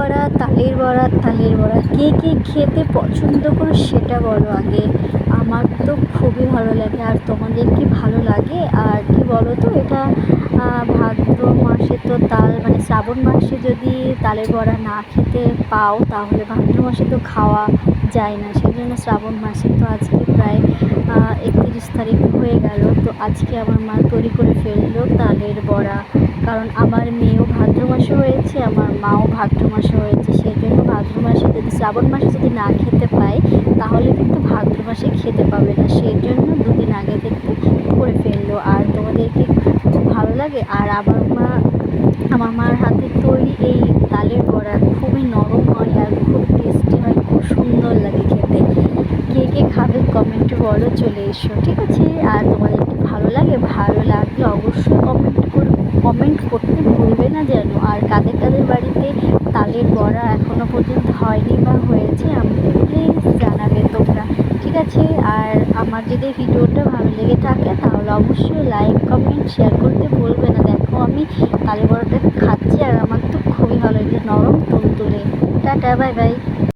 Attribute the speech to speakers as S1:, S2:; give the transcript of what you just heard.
S1: বড়া তালের বড়া তালের বড়া কে কে খেতে পছন্দ করো সেটা বলো আগে। আমার তো খুবই ভালো লাগে। আর তোমাদের কি ভালো লাগে? আর কি বলো তো, এটা ভাদ্র মাসে তো তাল মানে শ্রাবণ মাসে যদি তালের বড়া না খেতে পাও, তাহলে ভাদ্র মাসে তো খাওয়া যায় না। সেই জন্য শ্রাবণ মাসে তো আজকে প্রায় একত্রিশ তারিখ হয়ে গেল। তো আজকে আমার মা তৈরি করে ফেলল তালের বড়া। কারণ আমার মেয়েও ভাদ্র মাসে আমার মাও ভাদ্র মাসে হয়েছে, সেই জন্য ভাদ্র মাসে যদি, শ্রাবণ মাসে যদি না খেতে পায়, তাহলে কিন্তু ভাদ্র মাসে খেতে পাবে না। সেই জন্য দুদিন আগে থেকে করে ফেলল। আর তোমাদেরকে খুব ভালো লাগে, আর আমার মা, আমার মার হাতের তৈরি এই তালের বড়া খুবই নরম হয় আর খুব টেস্টি হয়, খুব সুন্দর লাগে খেতে। কে কে খাবে কমেন্টে বলো, চলে এসো, ঠিক আছে? আর তোমাদেরকে ভালো লাগে, ভালো লাগলে অবশ্যই কমেন্ট না যেন। আর কাদের কাদের বাড়িতে তালের বড়া এখনও পর্যন্ত হয়নি বা হয়েছে, আমাকে প্লিজ জানাবে তোমরা। ঠিক আছে? আর আমার যদি ভিডিওটা ভালো লেগে থাকে, তাহলে অবশ্যই লাইক কমেন্ট শেয়ার করতে বলবে না। দেখো আমি তালের বড়াটা খাচ্ছি আর আমার তো খুবই ভালো লাগে নরম, তুলতুলে। Tata bye bye